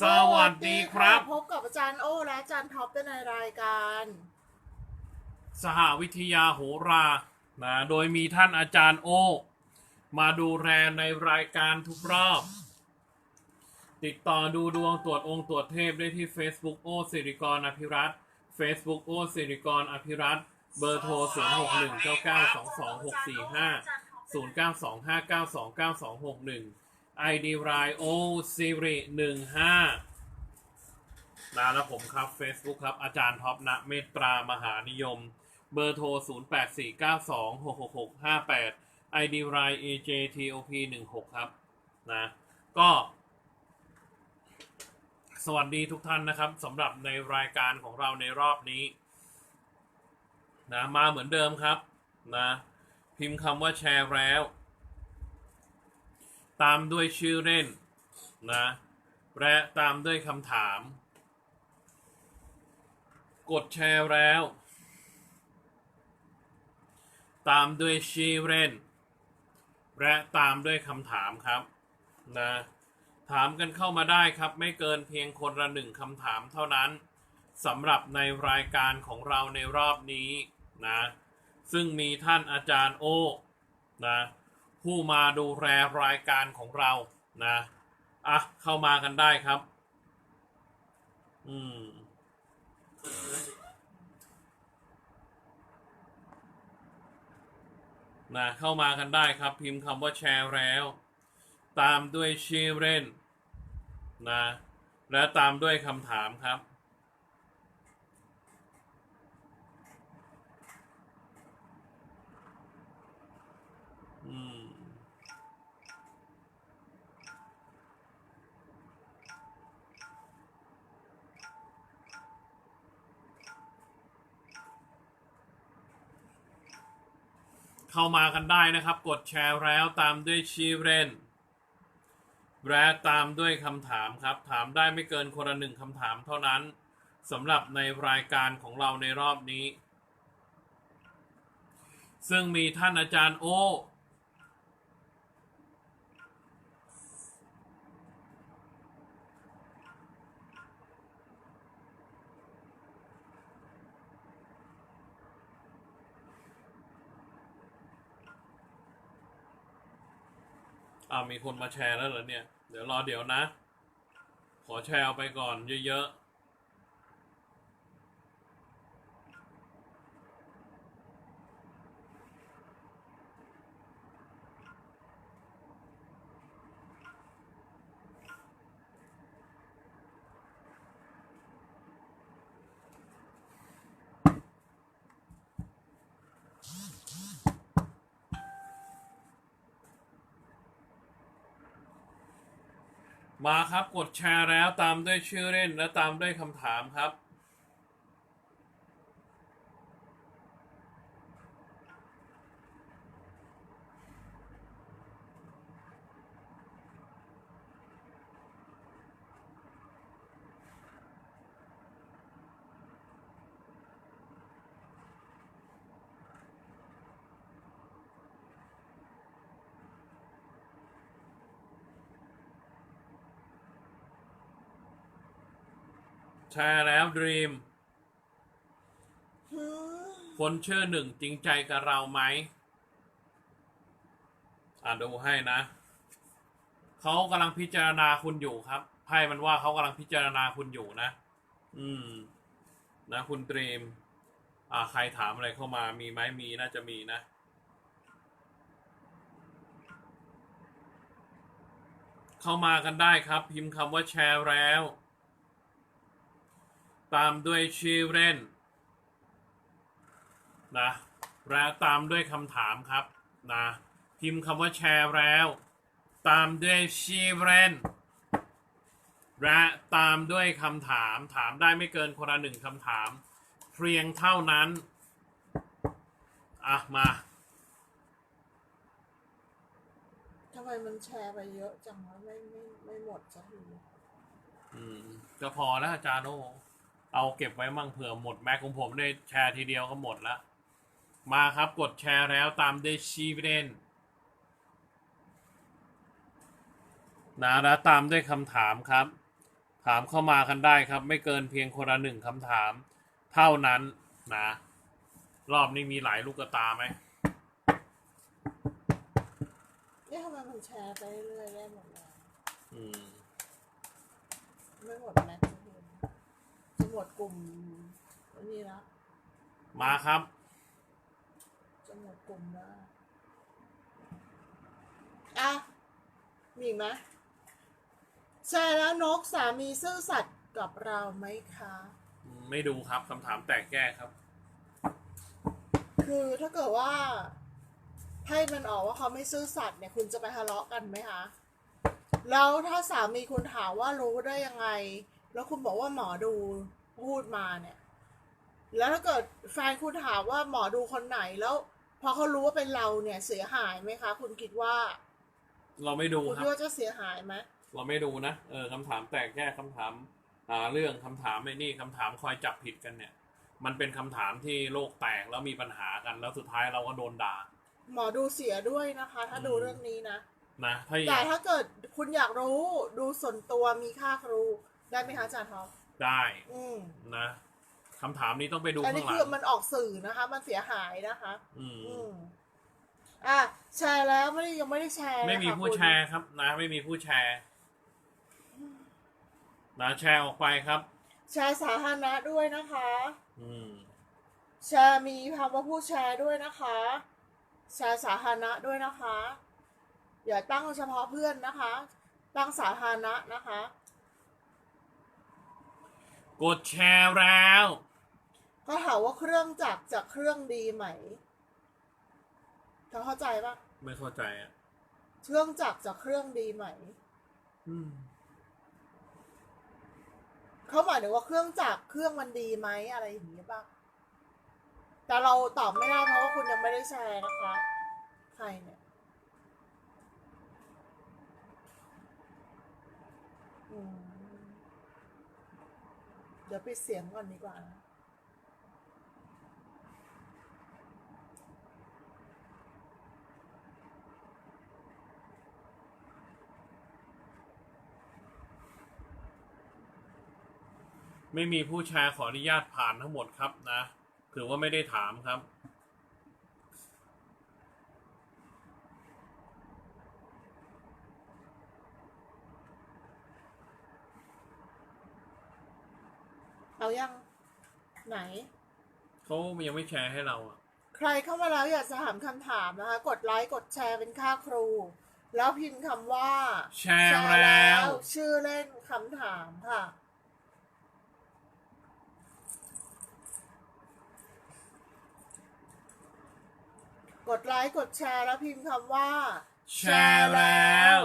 สวัสดีครับ พบกับอาจารย์โอและอาจารย์ท็อปในรายการ สหวิทยาโหรานะโดยมีท่านอาจารย์โอ มาดูแลในรายการทุกรอบ ติดต่อดูดวงตรวจองค์ตรวจเทพได้ที่ Facebook โอสิริกรอภิรัตน์ Facebook โอสิริกรอภิรัตน์เบอร์โทร 0 6 ID r i o สิริ15นะแล้วผมครับ Facebook ครับ อาจารย์ท็อปณเมตตามหานิยม เบอร์โทร 0 8 4 9 2 6 6 6 5 8 ID r i AJTOP 16ครับนะก็ สวัสดีทุกท่านนะครับสำหรับในรายการของเราในรอบนี้นะมาเหมือนเดิมครับนะพิมพ์คำว่าแชร์แล้ว ตามด้วยชื่อเล่นนะและตามด้วยคำถาม กดแชร์แล้ว ตามด้วยชื่อเล่น และตามด้วยคำถามครับนะถามกันเข้ามาได้ครับ ไม่เกินเพียงคนละหนึ่งคำถามเท่านั้นสำหรับในรายการของเราในรอบนี้นะซึ่งมีท่านอาจารย์โอนะ ผู้มาดูแลรายการของเรานะอะเข้ามากันได้ครับ อืมนะเข้ามากันได้ครับ พิมพ์คำว่าแชร์แล้ว ตามด้วยชื่อเล่นนะและตามด้วยคำถามครับ อืม เข้ามากันได้นะครับ กดแชร์แล้วตามด้วยชื่อเล่นและตามด้วยคำถามครับ ถามได้ไม่เกินคนละหนึ่งคำถามเท่านั้นสำหรับในรายการของเราในรอบนี้ ซึ่งมีท่านอาจารย์โอ อ่า มีคนมาแชร์แล้วเหรอเนี่ย เดี๋ยวรอเดี๋ยวนะ ขอแชร์เอาไปก่อนเยอะๆ มาครับกดแชร์แล้วตามด้วยชื่อเล่นและตามด้วยคำถามครับ แชร์แล้วดรีมหืมคนชื่อหนึ่งจริงใจกับเราไหมอ่าดูให้นะ เขากำลังพิจารณาคุณอยู่ครับไพ่มันว่าเขากำลังพิจารณาคุณอยู่นะ อืม นะคุณตรีม อ่า ใครถามอะไรเข้ามามีไหมมีน่าจะมีนะ เข้ามากันได้ครับ พิมพ์คำว่าแชร์แล้ว ตามด้วยชื่อเล่นนะและตามด้วยคำถามครับนะพิมพ์คำว่าแชร์แล้ว ตามด้วยชีเรนและตามด้วยคำถามถามได้ไม่เกินคนละหนึ่งคำถามเพียงเท่านั้นอะมาทำไมมันแชร์ไปเยอะจังวะไม่ไม่ไม่หมดสักทีอืมก็พอแล้วอาจารย์โอ เอาเก็บไว้มั่งเผื่อหมดแม็กของผมได้แชร์ทีเดียวก็หมดละ มาครับกดแชร์แล้วตามด้วยชีเรนนะแล้วตามด้วยคำถามครับ ถามเข้ามากันได้ครับ ไม่เกินเพียงคนละหนึ่งคำถาม เท่านั้นนะ รอบนี้มีหลายลูกกระตาไหมเนี่ยทำไมมันแชร์ไปเรื่อยๆได้หมดเลยอืม ไม่หมดแม็กซ์ทุกคนจะ หมดกลุ่มนี่แล้วมาครับจะหมดกลุ่มแล้วอะมีอีกไหมแชร์แล้วนกสามีซื่อสัตย์กับเราไหมคะ ไม่ดูครับคำถามแตกแก้ครับ คือถ้าเกิดว่าให้มันออกว่าเขาไม่ซื่อสัตย์เนี่ยคุณจะไปทะเลาะกันไหมคะ แล้วถ้าสามีคุณถามว่ารู้ได้ยังไง แล้วคุณบอกว่าหมอดู พูดมาเนี่ย แล้วถ้าเกิดแฟนคุณถามว่าหมอดูคนไหนแล้ว พอเขารู้ว่าเป็นเราเนี่ยเสียหายไหมคะ คุณคิดว่า เราไม่ดูคุณครัคิบดว่าจะเสียหายไหมเราไม่ดูนะเออคำถามแตกแก้คำถามหาเรื่องคำถามไอ้นี่คำถามคอยจับผิดกันเนี่ย มันเป็นคำถามที่โลกแตกแล้วมีปัญหากันแล้วสุดท้ายเราก็โดนด่า หมอดูเสียด้วยนะคะ ถ้าดูเรื่องนี้นะ นะถ้าอแต่ยากถ้าเกิดคุณอยากรู้ดูส่วนตัวมีค่าครู ได้ไหมคะอาจารย์ท็อป ได้อืมนะคำถามนี้ต้องไปดูอันนี้ข้างหลัคืองมันออกสื่อนะคะ มันเสียหายนะคะ อืมอืมอะแชร์แล้วไม่ได้ยังไม่ได้แชร์ไม่มีนะคะผู้คุณแชร์ครับนะ ไม่มีผู้แชร์นะแชร์ออกไปครับ แชร์สาธารณะด้วยนะคะ อืม แชร์มีคำว่าผู้แชร์ด้วยนะคะ แชร์สาธารณะด้วยนะคะ อย่าตั้งเฉพาะเพื่อนนะคะ ตั้งสาธารณะนะคะ กดแชร์แล้ว ก็ถามว่าเครื่องจักรจากเครื่องดีไหมเธอเข้าใจปะไม่เข้าใจอะ เครื่องจักรจากเครื่องดีไหม อืมเขาหมายถึงว่าเครื่องจักรเครื่องมันดีไหมอะไรอย่างนี้ป่ะแต่เราตอบไม่ได้เพราะว่าคุณยังไม่ได้แชร์นะคะ ใครเนี่ย อืม เดี๋ยวปิดเสียงก่อนดีกว่านะไม่มีผู้แชร์ขออนุญาตผ่านทั้งหมดครับนะ ถือว่าไม่ได้ถามครับ เอายังไหน เขายังไม่แชร์ให้เราอะ ใครเข้ามาแล้วอยากจะถามคำถามนะคะ กดไลค์กดแชร์เป็นค่าครู แล้วพิมพ์คำว่าแชร์แล้ว ชื่อเล่นคำถามค่ะ กดไลค์กดแชร์แล้วพิมพ์คำว่า แชร์แล้ว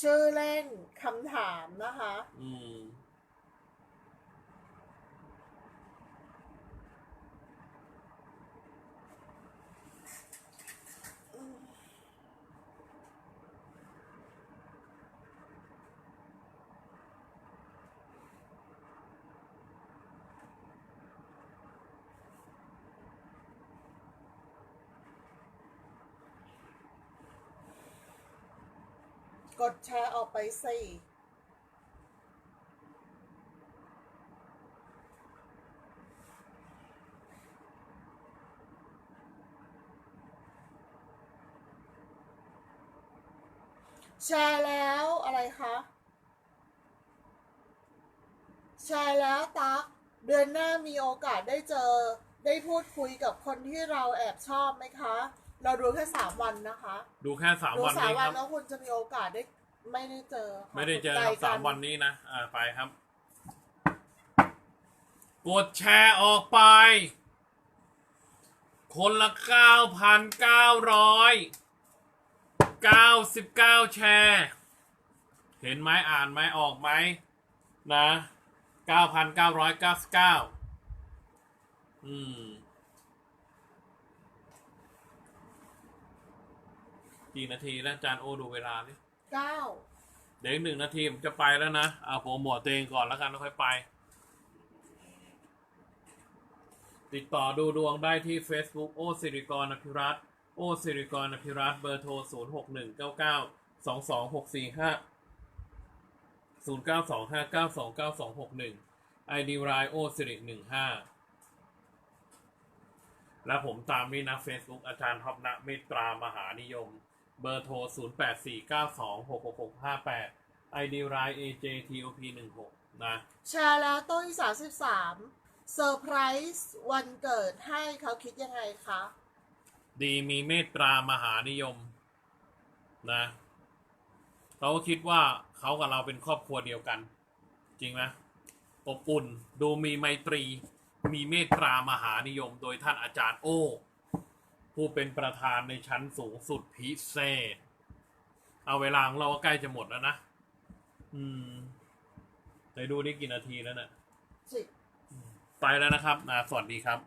ชื่อเล่นคำถามนะคะ อืม กดแชร์ออกไปสิแชร์แล้วอะไรคะแชร์แล้วตักเดือนหน้ามีโอกาสได้เจอ ได้พูดคุยกับคนที่เราแอบชอบไหมคะ เราดูแค่สามวันนะคะดูแค่สามดูวันสามนี้วัคนรับแล้วคุณจะมีโอกาสได้ไม่ได้เจอค่ะไม่ได้เจอไกลครับกัสามวันนี้นะอ่าไปครับ กดแชร์ออกไป คนละเก้าพันเก้าร้อยเก้าสิบเก้าแชร์ เห็นไหมอ่านไหมออกไหมนะเก้าพันเก้าร้อยเก้าสิบเก้าอืม กี่นาทีแล้วอาจารย์โอดูเวลาดิเก้าเดี๋ยวอีกหนึ่งนาทีผมจะไปแล้วนะเอาโปรโมทตัวเองก่อนแล้วกันแล้วค่อยไป ติดต่อดูดวงได้ที่ Facebook โอสิริกรอภิรัตน์โอสิริกรอภิรัตน์เบอร์โทร 0 6 1 9 9 2 2 6 4 5 0 9 2 5 9 2 9 2 6 1 ID r i o สิริ15 และผมตามนี่นะ Facebook อาจารย์ท็อปนะเมตตามหานิยม เบอร์โทร 0 8 4 9 2 6 6 6 5 8 ID r i AJTOP 16 นะแชร์แล้วต้นที่สามสิบสามเซอร์ไพรส์วันเกิดให้เขาคิดยังไงคะ ดีมีเมตตามหานิยม นะเขาก็คิดว่าเขากับเราเป็นครอบครัวเดียวกัน จริงไหมอบอุ่น ดูมีไมตรี มีเมตตามหานิยม โดยท่านอาจารย์โอ้ ผู้เป็นประธานในชั้นสูงสุดพิเศษ เอาเวลาของเราก็ใกล้จะหมดแล้วนะ อืมไหนดูนี่กี่นาทีแล้วเนะ่ะ สิ ไปแล้วนะครับนะสวัสดีครับ